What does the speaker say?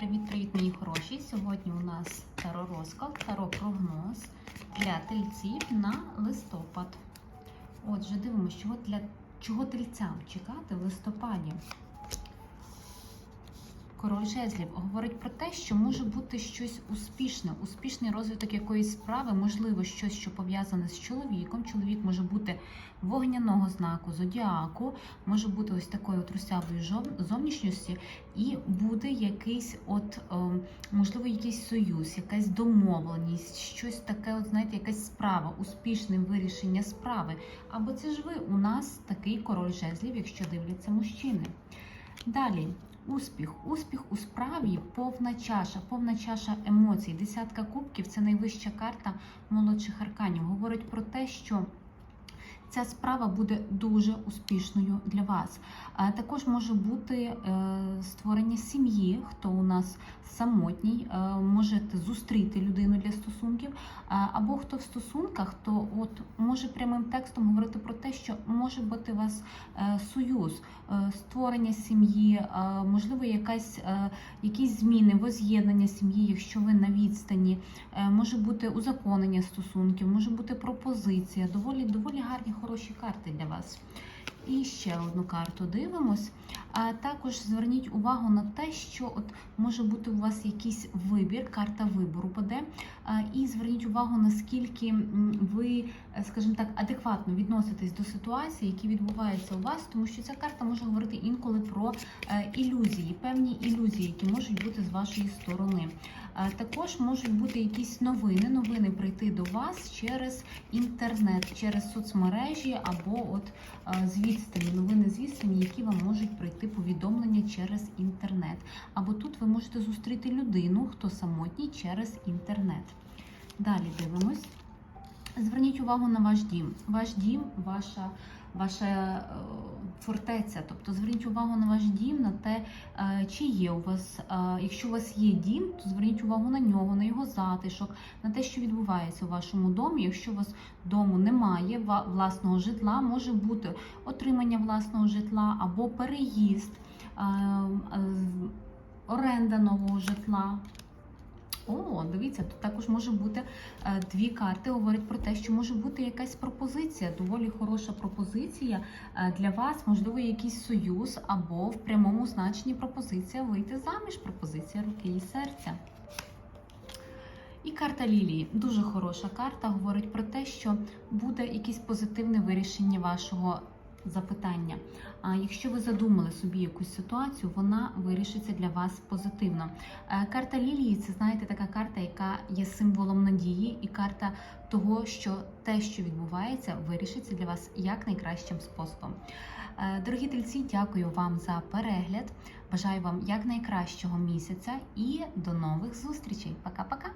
Привіт-привіт, мої хороші! Сьогодні у нас таро розклад, таро прогноз для тельців на листопад. Отже, дивимося, чого для чого тельцям чекати в листопаді. Король жезлів говорить про те, що може бути щось успішне, успішний розвиток якоїсь справи, можливо, щось, що пов'язане з чоловіком. Чоловік може бути вогняного знаку, зодіаку, може бути ось русявої жов- зовнішньості, і буде якийсь, от ем, можливо, якийсь союз, якась домовленість, щось таке, от знаєте, якась справа, успішне вирішення справи. Або це ж ви у нас такий король жезлів, якщо дивляться мужчини. Далі. Успіх, успіх у справі, повна чаша, повна чаша емоцій. Десятка кубків це найвища карта молодших арканів. Говорить про те, що ця справа буде дуже успішною для вас. А також може бути е, створення сім'ї, хто у нас самотній, е, можете зустріти людину для стосунків, або хто в стосунках, то от може прямим текстом говорити про те, що може бути у вас е, союз, створення сім'ї, можливо, якась, якісь зміни, воз'єднання сім'ї, якщо ви на відстані, може бути узаконення стосунків, може бути пропозиція. Доволі доволі гарні, хороші карти для вас. І ще одну карту дивимось. А також зверніть увагу на те, що от може бути у вас якийсь вибір, карта вибору паде. І зверніть увагу, наскільки ви, е, скажімо так, адекватно відноситесь до ситуації, які відбуваються у вас, тому що ця карта може говорити інколи про е, ілюзії, певні ілюзії, які можуть бути з вашої сторони. Також можуть бути якісь новини, новини прийти до вас через інтернет, через соцмережі або от е, з відстані, новини з відстані, які вам можуть прийти повідомлення через інтернет. Або тут ви можете зустріти людину, хто самотній через інтернет. Далі дивимось. Зверніть увагу на ваш дім. Ваш дім, ваша, ваша е, фортеця. Тобто зверніть увагу на ваш дім, на те, е, чи є у вас, е, якщо у вас є дім, то зверніть увагу на нього, на його затишок, на те, що відбувається у вашому домі. Якщо у вас дому немає власного житла, може бути отримання власного житла або переїзд, оренда нового житла. О, дивіться, тут також може бути е, дві карти. Говорять про те, що може бути якась пропозиція, доволі хороша пропозиція е, для вас, можливо, якийсь союз, або в прямому значенні пропозиція вийти заміж, пропозиція руки і серця. І карта Лілії дуже хороша карта. Говорить про те, що буде якесь позитивне вирішення вашого запитання. А якщо ви задумали собі якусь ситуацію, вона вирішиться для вас позитивно. Е, Карта Лілії це знаєте така карта, яка є символом надії, і карта того, що те, що відбувається, вирішиться для вас як найкращим способом. Е, Дорогі тельці, дякую вам за перегляд. Бажаю вам як найкращого місяця і до нових зустрічей. Пока-пока!